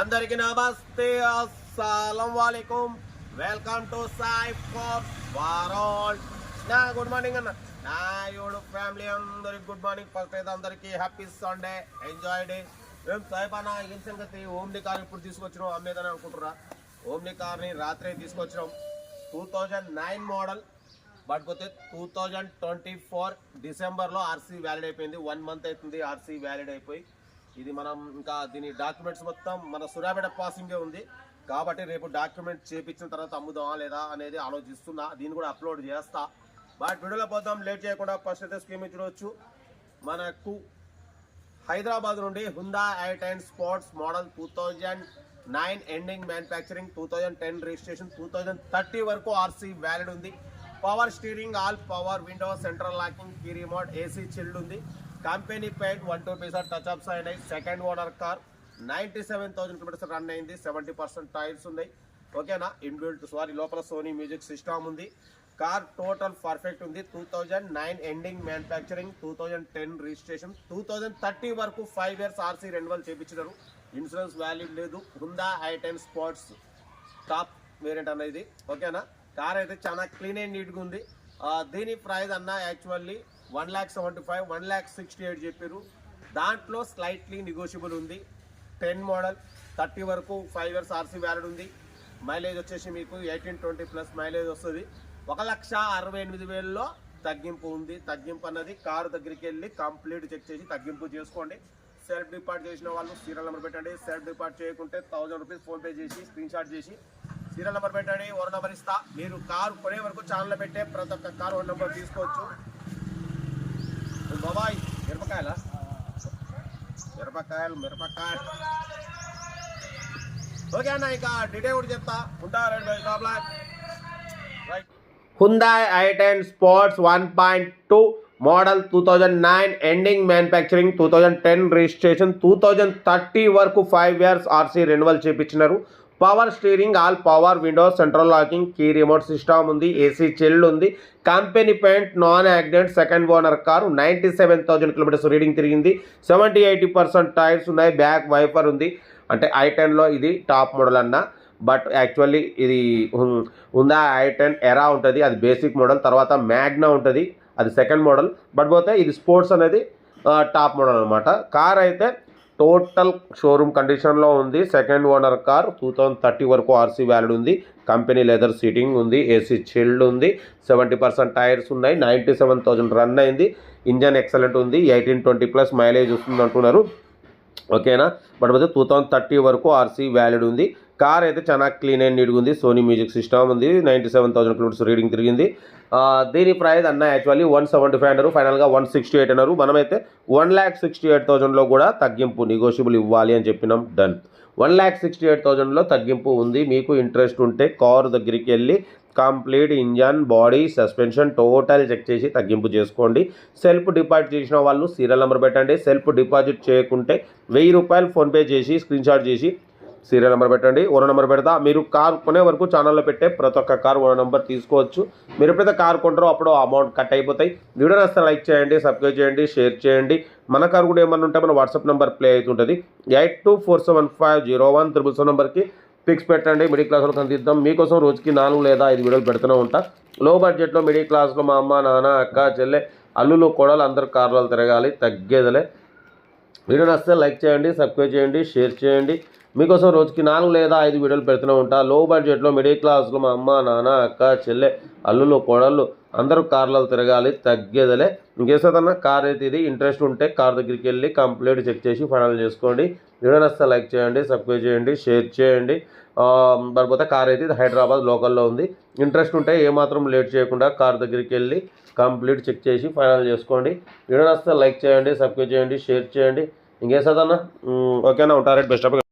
అందరికి నమస్తే అస్సలం వాలేకుం. వెల్కమ్ టు సాయి ఫోర్ వారాల్ నా గుడ్ మార్నింగ్ అన్న. నా యోడు ఫ్యామిలీ అందరికి గుడ్ మార్నింగ్. ఫస్ట్ అయితే అందరికి. Happy Sunday. Enjoy day. మేము సాయిబ్ నా ఏం సంగతి? ఓమ్ని కార్ ఇప్పుడు తీసుకొచ్చినాం అమ్మేదని అనుకుంటురా ఓమ్ని కార్ని రాత్రి తీసుకొచ్చినాం. Two thousand nine model. But పోతే టూ థౌజండ్ ట్వంటీ ఫోర్ డిసెంబర్లో ఆర్సీ వ్యాలిడ్ అయిపోయింది. వన్ మంత్ అవుతుంది ఆర్సీ వ్యాలిడ్ అయిపోయి. ఇది మనం ఇంకా దీని డాక్యుమెంట్స్ మొత్తం మన సూర్యాపేట పాసింగే ఉంది. కాబట్టి రేపు డాక్యుమెంట్ చేపించిన తర్వాత అమ్ముదామా లేదా అనేది ఆలోచిస్తున్నా. దీన్ని కూడా అప్లోడ్ చేస్తా. బట్ వీడియోలో పోతాం లేట్ చేయకుండా ఫస్ట్ అయితే స్కీమ్ చూడవచ్చు మనకు హైదరాబాద్ నుండి Hyundai ఐట్ and sports model two thousand nine ending manufacturing two thousand ten registration two thousand thirty వరకు ఆర్సీ వ్యాలిడ్ ఉంది. Power steering all power window central locking key remote AC chilled ఉంది. Company paint one two piece touch ups అయినాయి. Second owner car ninety seven thousand kilometres run అయింది. Seventy percent tyres ఉన్నాయి. ఓకేనా inbuilt sorry లోపల Sony music system ఉంది. Car total perfect ఉంది. Two thousand nine ending manufacturing two thousand ten registration two thousand thirty వరకు five years RC renewal చేయించినారు insurance value లేదు. Hyundai i ten ten sports top variant అనేది. ఓకేనా car అయితే చాలా clean and నీట్గా ఉంది. దీని ప్రైస్ అన్న actually one lakh seventy five one lakh sixty eight చెప్పారు దాంట్లో స్లైట్లీ నెగోషియబుల్ ఉంది. టెన్ మోడల్ థర్టీ వరకు ఫైవ్ ఇయర్స్ ఆర్సీ వ్యాలిడ్ ఉంది. మైలేజ్ వచ్చేసి మీకు ఎయిటీన్ ట్వంటీ ప్లస్ మైలేజ్ వస్తుంది. ఒక లక్ష అరవై ఎనిమిది వేలలో తగ్గింపు ఉంది. తగ్గింపు అన్నది కారు దగ్గరికి వెళ్ళి కంప్లీట్ చెక్ చేసి తగ్గింపు చేసుకోండి. సెల్ఫ్ డిపార్ట్ చేసిన వాళ్ళు సీరియల్ నెంబర్ పెట్టండి. సెల్ఫ్ డిపార్ట్ చేయకుంటే థౌజండ్ రూపీస్ ఫోన్పే చేసి స్క్రీన్ షాట్ చేసి సీరియల్ నెంబర్ పెట్టండి. ఓర్ నెంబర్ ఇస్తా. మీరు కారు కొనే వరకు ఛానల్ పెట్టే ప్రతి ఒక్క కారు ఓన్ నెంబర్ తీసుకోవచ్చు. బాబాయ్ మిరపకాయల? మిరపకాయలు మిరపకాయ. ఓకే అన్న ఇక డీటెయిల్ కూడా చెప్తా. ఉంటారు right Hyundai I ten sports one point two model two thousand nine ending manufacturing two thousand ten registration two thousand thirty వరకు five years RC renewal చేపించినారు. Power steering all power windows central locking key remote system ఉంది AC chilled ఉంది. Company paint non accident second owner car ninety seven thousand kilometres reading తిరిగింది. Seventy eighty percent tyres ఉన్నాయి back wiper ఉంది. అంటే I టెన్లో ఇది top model అన్న. But actually ఇది ఉందా ఐ టెన్ ఎరా ఉంటుంది అది బేసిక్ మోడల్. తర్వాత మ్యాగ్నా ఉంటుంది అది సెకండ్ మోడల్. బట్ పోతే ఇది స్పోర్ట్స్ అనేది టాప్ మోడల్ అనమాట కార్ అయితే టోటల్ షోరూమ్ కండిషన్లో ఉంది. Second owner car two thousand thirty వరకు ఆర్సీ వ్యాలిడ్ ఉంది. కంపెనీ లెదర్ సీటింగ్ ఉంది. ఏసీ చిల్డ్ ఉంది. సెవెంటీ పర్సెంట్ టైర్స్ ఉన్నాయి. నైంటీ సెవెన్ థౌజండ్ రన్ అయింది. ఇంజన్ ఎక్సలెంట్ ఉంది. ఎయిటీన్ ట్వంటీ ప్లస్ మైలేజ్ వస్తుంది అంటున్నారు. ఓకేనా? బట్ అయితే టూ థౌసండ్ థర్టీ వరకు ఆర్సీ వ్యాలిడ్ ఉంది. కార్ అయితే చాలా క్లీన్ అండ్ నీట్గా ఉంది. సోనీ మ్యూజిక్ సిస్టమ్ ఉంది. Ninety seven thousand kilometres reading తిరిగింది దీని ప్రైస్ అన్న యాక్చువల్లీ వన్ సెవెంటీ ఫైవ్ అన్నారు. ఫైనల్గా వన్ సిక్స్టీ ఎయిట్ అన్నారు. మనమైతే వన్ ల్యాక్ సిక్స్టీ ఎయిట్ థౌసండ్లో కూడా తగ్గింపు నెగోషియబుల్ ఇవ్వాలి అని చెప్పినాం. Done one lakh sixty eight థౌసండ్లో తగ్గింపు ఉంది. మీకు ఇంట్రెస్ట్ ఉంటే కారు దగ్గరికి వెళ్ళి complete engine body suspension total check చేసి తగ్గింపు చేసుకోండి. సెల్ఫ్ డిపాజిట్ చేసిన వాళ్ళు సీరియల్ నెంబర్ పెట్టండి. సెల్ఫ్ డిపాజిట్ చేయకుంటే వెయ్యి రూపాయలు ఫోన్పే చేసి స్క్రీన్ షాట్ చేసి సీరియల్ నెంబర్ పెట్టండి. ఓనర్ నెంబర్ పెడతా. మీరు కార్ కొనే వరకు ఛానల్లో పెట్టే ప్రతి ఒక్క కార్ ఓనర్ నెంబర్ తీసుకోవచ్చు. మీరు ఎప్పుడైతే కార్ కొంటారో అప్పుడు అమౌంట్ కట్ అయిపోతాయి. వీడియో నస్తే లైక్ చేయండి సబ్స్క్రైబ్ చేయండి షేర్ చేయండి. మన కార్ కూడా ఏమన్నా ఉంటే మన వాట్సాప్ నెంబర్ ప్లే అవుతుంటుంది. Eight two four seven five zero one triple seven నెంబర్కి పిక్స్ పెట్టండి మిడిల్ క్లాస్లో అందిద్దాం. మీకోసం రోజుకి నాలుగు లేదా ఐదు వీడియోలు పెడుతూనే ఉంటా. లో బడ్జెట్లో మిడిల్ క్లాస్లో మా అమ్మ నాన్న అక్క చెల్లె అల్లులు కొడలు అందరు కార్లలో తిరగాలి తగ్గేదలే. వీడియో నచ్చితే లైక్ చేయండి సబ్స్క్రైబ్ చేయండి షేర్ చేయండి. మీకోసం రోజుకి నాలుగు లేదా ఐదు వీడియోలు పెడుతూనే ఉంటా. లో బడ్జెట్లో మిడిల్ క్లాస్లో మా అమ్మ నాన్న అక్క చెల్లె అల్లులు కోడళ్ళు అందరూ కార్లలో తిరగాలి తగ్గేదలే. ఇంకేసదన్నా కార్ అయితే ఇది ఇంట్రెస్ట్ ఉంటే కార్ దగ్గరికి వెళ్ళి కంప్లీట్ చెక్ చేసి ఫైనల్ చేసుకోండి. వీడియో నచ్చితే లైక్ చేయండి సబ్స్క్రైబ్ చేయండి షేర్ చేయండి. మరిపోతే కార్ అయితే ఇది హైదరాబాద్ లోకల్లో ఉంది. ఇంట్రెస్ట్ ఉంటే ఏమాత్రం లేట్ చేయకుండా కార్ దగ్గరికి వెళ్ళి కంప్లీట్ చెక్ చేసి ఫైనల్ చేసుకోండి. వీడియో నచ్చితే లైక్ చేయండి సబ్స్క్రైబ్ చేయండి షేర్ చేయండి. ఇంకేసదన్నా ఓకేనా ఉంటారంటే బెస్ట్ ఆఫ్